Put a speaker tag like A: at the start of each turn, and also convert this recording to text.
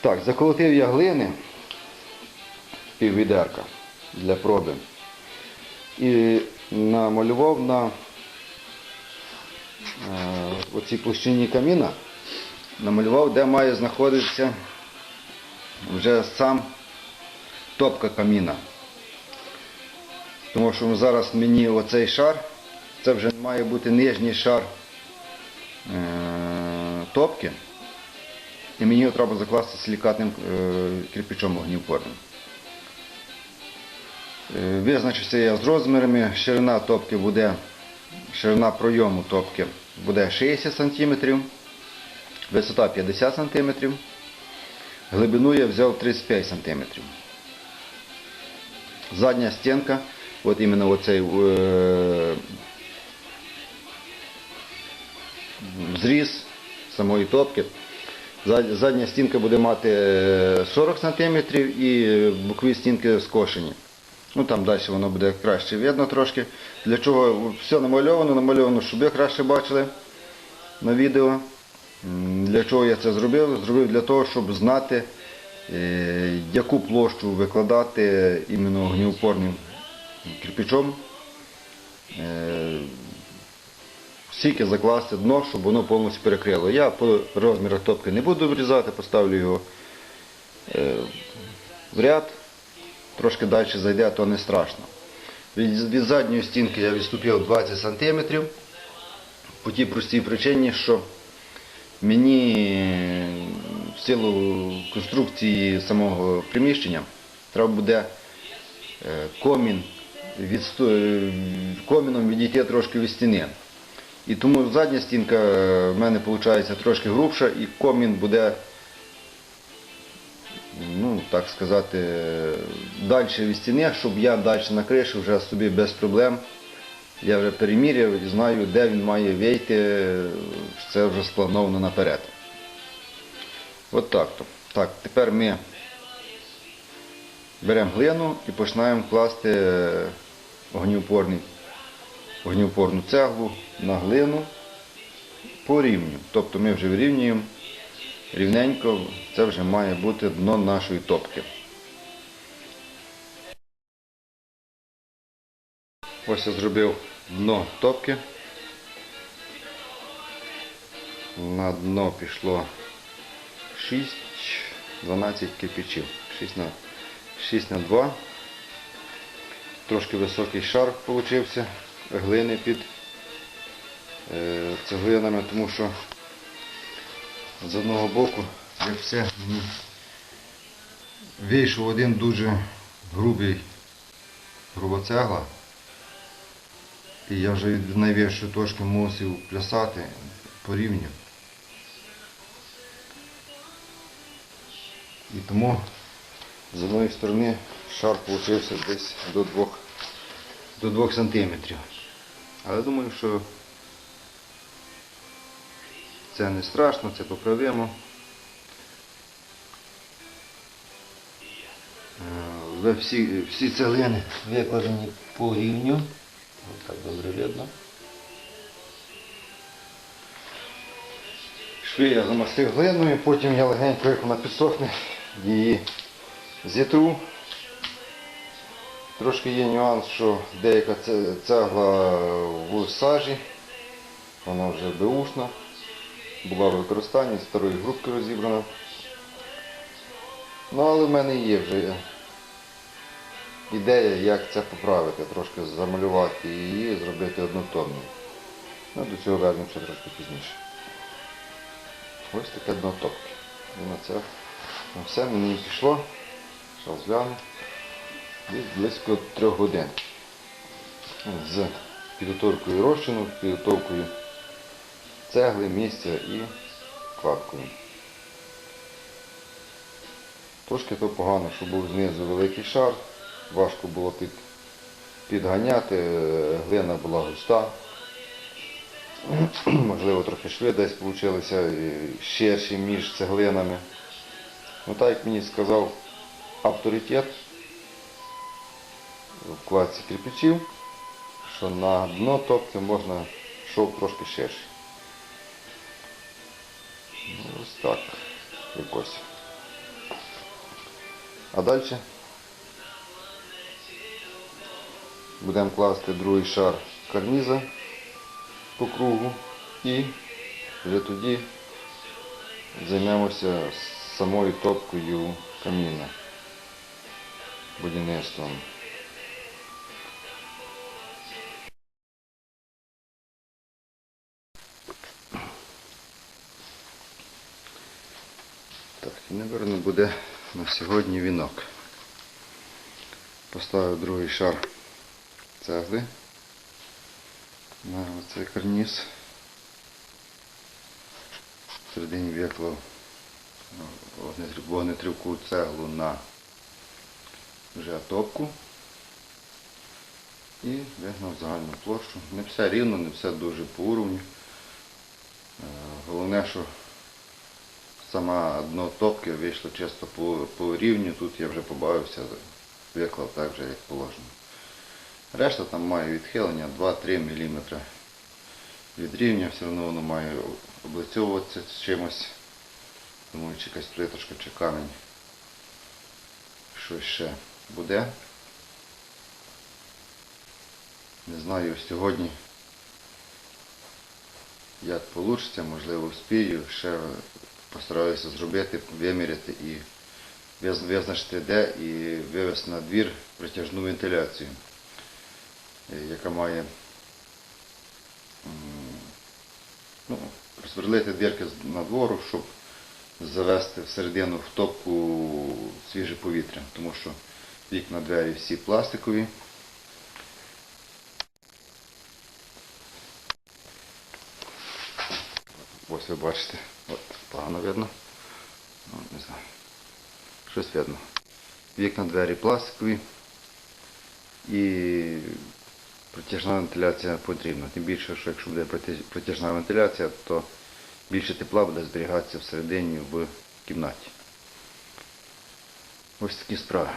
A: Так, заколотив я глини піввідерка для проби. І намалював на е, оцій площині каміна, намалював, де має знаходитися вже сам топка каміна. Тому що зараз мені оцей шар, це вже має бути нижній шар е, топки. І мені його треба закласти силікатним е, кирпичом вогнеупорним. Е, Визначився я з розмірами. Ширина топки буде, ширина пройому топки буде 60 см, висота 50 см, глибину я взяв 35 см. Задня стінка, от іменно оцей е, зріз самої топки. Зад- Задня стінка буде мати е, 40 см і бокові стінки скошені. Ну там далі воно буде краще видно трошки. Для чого все намальовано, намальовано, щоб ви краще бачили на відео. Для чого я це зробив? Зробив для того, щоб знати, е, яку площу викладати іменно огнеупорним кирпичом. Е, Скільки закласти дно, щоб воно повністю перекрило. Я по розмірах топки не буду врізати, поставлю його е, в ряд, трошки далі зайде, то не страшно. Від, від задньої стінки я відступив 20 см по тій простій причині, що мені в силу конструкції самого приміщення треба буде е, комін від, коміном відійти трошки від стіни. І тому задня стінка е, в мене виходить трошки грубша і комін буде, ну так сказати, далі від стіни, щоб я далі на криші вже собі без проблем. Я вже переміряв і знаю, де він має вийти, це вже сплановано наперед. От так то. Так, тепер ми беремо глину і починаємо класти е, огнеупорний огнеупорну цеглу на глину по рівню. Тобто ми вже вирівнюємо рівненько, це вже має бути дно нашої топки. Ось я зробив дно топки. На дно пішло 6, 12 кирпичів. 6 на, 6 на 2. Трошки високий шар вийшов глини під е, цеглинами, тому що з одного боку, як все, вийшов один дуже грубий груба цегла. І я вже від найвищої точки мусив плясати по рівню. І тому з одної сторони шар вийшов десь до 2 до 2 сантиметрів. Але думаю, що це не страшно, це поправимо. Е, всі, всі цеглини викладені по рівню. Ось так добре видно. Шви я замастив глиною, потім я легенько, як вона підсохне, її зітру. Трошки є нюанс, що деяка це- цегла в сажі, вона вже беушна, була в використанні, старої грубки розібрана. Ну, але в мене є вже ідея, як це поправити, трошки замалювати її, зробити однотонною. Ну, до цього вернемося трошки пізніше. Ось таке дно топки. І на це на все мені пішло. Зараз гляну. Десь близько трьох годин. З підготовкою розчину, підготовкою цегли, місця і кладкою. Трошки то погано, що був знизу великий шар, важко було під, підганяти, е, глина була густа. Можливо, трохи шви десь вийшлися ширші між цеглинами. Ну так як мені сказав авторитет в кладці кирпичів, що на дно топки можна шов трошки ширший. Ну, ось так якось. А далі будемо класти другий шар карніза по кругу і вже тоді займемося самою топкою каміна, будівництвом. І, буде на сьогодні вінок. Поставив другий шар цегли на цей карніз. Всередині виклав вогнетрівку цеглу на вже топку і вигнав загальну площу. Не все рівно, не все дуже по уровню. Е, Головне, що сама дно топки вийшло чисто по, по рівню. Тут я вже побавився, виклав так же, як положено. Решта там має відхилення 2-3 мм від рівня, все одно воно має облицьовуватися чимось. Думаю, чи якась плиточка чи камінь. Щось ще буде. Не знаю сьогодні, як вийде, можливо, вспію, ще постараюся зробити, виміряти і визначити де і вивести на двір притяжну вентиляцію, е, яка має ну, просверлити дірки з надвору, щоб завести всередину в топку свіже повітря, тому що вікна двері всі пластикові. Ось ви бачите, погано видно. Ну, не знаю. Щось видно. Вікна двері пластикові і протяжна вентиляція потрібна. Тим більше, що якщо буде протяжна вентиляція, то більше тепла буде зберігатися всередині в кімнаті. Ось такі справи.